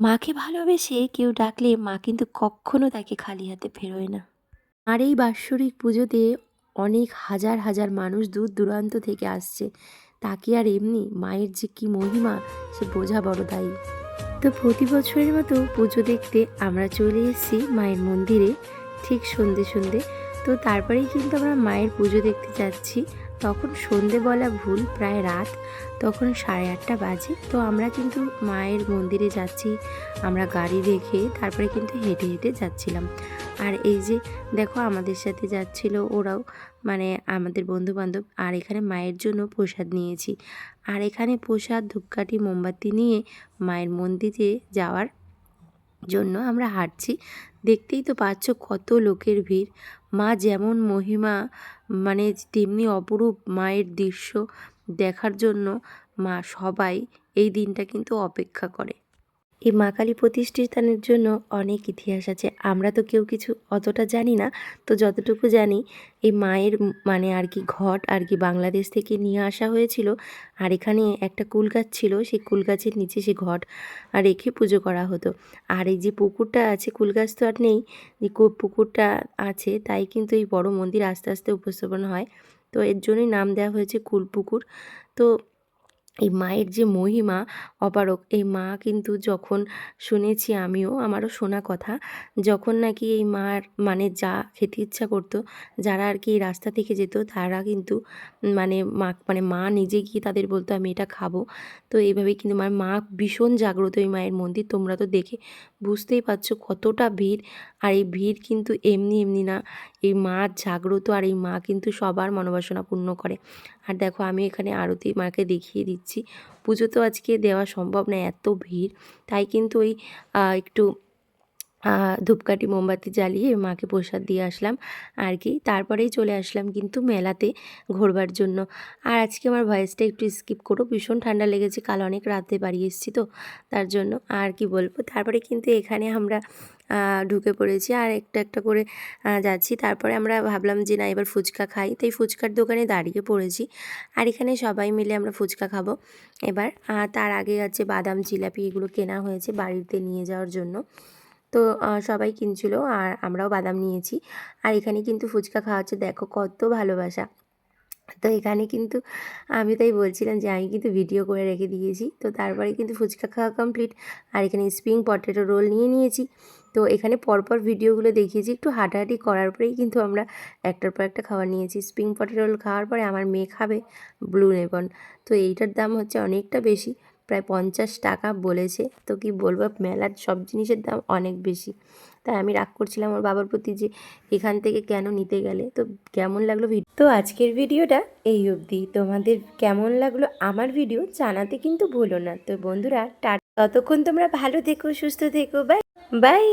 মাকে ভালোবেসে কেউ ডাকলে মা কিন্তু কখনো তাকে খালি হাতে ফেরোয় না। আর এই বাৎসরিক পুজোতে অনেক হাজার হাজার মানুষ দূর দূরান্ত থেকে আসছে। তাকে আর এমনি মায়ের যে কী মহিমা, সে বোঝা বড় দায়ী। তো প্রতি বছরের মতো পুজো দেখতে আমরা চলে এসেছি মায়ের মন্দিরে, ঠিক সন্ধে সন্ধে। তো তারপরেই কিন্তু আমরা মায়ের পুজো দেখতে যাচ্ছি। তখন সন্ধে বলা ভুল, প্রায় রাত, তখন সাড়ে আটটা বাজে। তো আমরা কিন্তু মায়ের মন্দিরে যাচ্ছি, আমরা গাড়ি রেখে তারপরে কিন্তু হেঁটে হেঁটে যাচ্ছিলাম। আর এই যে দেখো আমাদের সাথে যাচ্ছিল ওরাও মানে আমাদের বন্ধু বান্ধব আর এখানে মায়ের জন্য প্রসাদ নিয়েছি। আর এখানে প্রসাদ, ধূপকাঠি, মোমবাতি নিয়ে মায়ের মন্দিরে যাওয়ার জন্য আমরা হাঁটছি। দেখতেই তো পাচ্ছ কত লোকের ভিড়। মা যেমন মহিমা মানে তেমনি অপরূপ মায়ের দৃশ্য দেখার জন্য মা সবাই এই দিনটা কিন্তু অপেক্ষা করে। এই মা কালী প্রতিষ্ঠিতানের জন্য অনেক ইতিহাস আছে। আমরা তো কেউ কিছু অতটা জানি না, তো যতটুকু জানি, এই মায়ের মানে আর কি ঘট, আর কি বাংলাদেশ থেকে নিয়ে আসা হয়েছিল, আর এখানে একটা কুল গাছ ছিল, সেই কুল গাছের নিচে সে ঘট রেখে পুজো করা হতো। আর এই যে পুকুরটা আছে কুল গাছ তো আর নেই, যে পুকুরটা আছে, তাই কিন্তু এই বড় মন্দির আস্তে আস্তে উপস্থাপন হয়। তো এর জন্যই নাম দেওয়া হয়েছে কুলপুকুর। তো এই মায়ের যে মহিমা অপারক এই মা কিন্তু যখন শুনেছি আমিও, আমারও শোনা কথা, যখন নাকি এই মার মানে যা খেতে ইচ্ছা করতো, যারা আর কি রাস্তা থেকে যেত, তারা কিন্তু মানে মা মানে মা নিজে গিয়ে তাদের বলতো, আমি এটা খাব। তো এইভাবেই কিন্তু আমার মা ভীষণ জাগ্রত এই মায়ের মন্দির, তোমরা তো দেখে বুঝতেই পারছ কতটা ভিড়। আর এই ভিড় কিন্তু এমনি এমনি না, এই মা জাগ্রত আর এই মা কিন্তু সবার মনোবাসনা পূর্ণ করে। আর দেখো, আমি এখানে আরতি মাকে দেখিয়ে দিচ্ছি। পুজো তো আজকে দেওয়া সম্ভব না এত ভিড়। তাই কিন্তু ওই একটু ধূপকাঠি মোমবাতি জ্বালিয়ে মাকে প্রসাদ দিয়ে আসলাম আর কি। তারপরেই চলে আসলাম কিন্তু মেলাতে ঘোরবার জন্য। আর আজকে আমার ভয়েসটা একটু স্কিপ করো, ভীষণ ঠান্ডা লেগেছে, কাল অনেক রাতে বাড়ি এসেছি তো, তার জন্য আর কি বলব। তারপরে কিন্তু এখানে আমরা ঢুকে পড়েছি আর একটা একটা করে যাচ্ছি। তারপরে আমরা ভাবলাম যে না, এবার ফুচকা খাই। তাই ফুচকার দোকানে দাঁড়িয়ে পড়েছি। আর এখানে সবাই মিলে আমরা ফুচকা খাব। এবার তার আগে আছে বাদাম, জিলাপি, এগুলো কেনা হয়েছে বাড়িতে নিয়ে যাওয়ার জন্য। তো সবাই কিনছিল আর আমরাও বাদাম নিয়েছি। আর এখানে কিন্তু ফুচকা খাওয়া হচ্ছে, দেখো কত ভালোবাসা। তো এখানে কিন্তু আমি তাই বলছিলাম যে, আমি কিন্তু ভিডিও করে রেখে দিয়েছি। তো তারপরে কিন্তু ফুচকা খাওয়া কমপ্লিট আর এখানে স্প্রিং পটেটো রোল নিয়ে নিয়েছি। তো এখানে পরপর ভিডিওগুলো দেখিয়েছি, একটু হাঁটাহাঁটি করার পরেই কিন্তু আমরা একটার পর একটা খাবার নিয়েছি। স্প্রিং পটেটো রোল খাওয়ার পরে আমার মেয়ে খাবে ব্লু নেবন তো এইটার দাম হচ্ছে অনেকটা বেশি। প্রায় পঞ্চাশ টাকা বলেছে। তো কি বলব, মেলার সব জিনিসের দাম অনেক বেশি। তাই আমি রাগ করছিলাম আমার বাবার প্রতি যে এখান থেকে কেন নিতে গেলে। তো কেমন লাগল ভিডিও তো আজকের ভিডিওটা এই অবধি। তোমাদের কেমন লাগল আমার ভিডিও জানাতে কিন্তু ভুলো না। তো বন্ধুরা ততক্ষণ তোমরা ভালো থেকো, সুস্থ থেকো, বাই। বাই।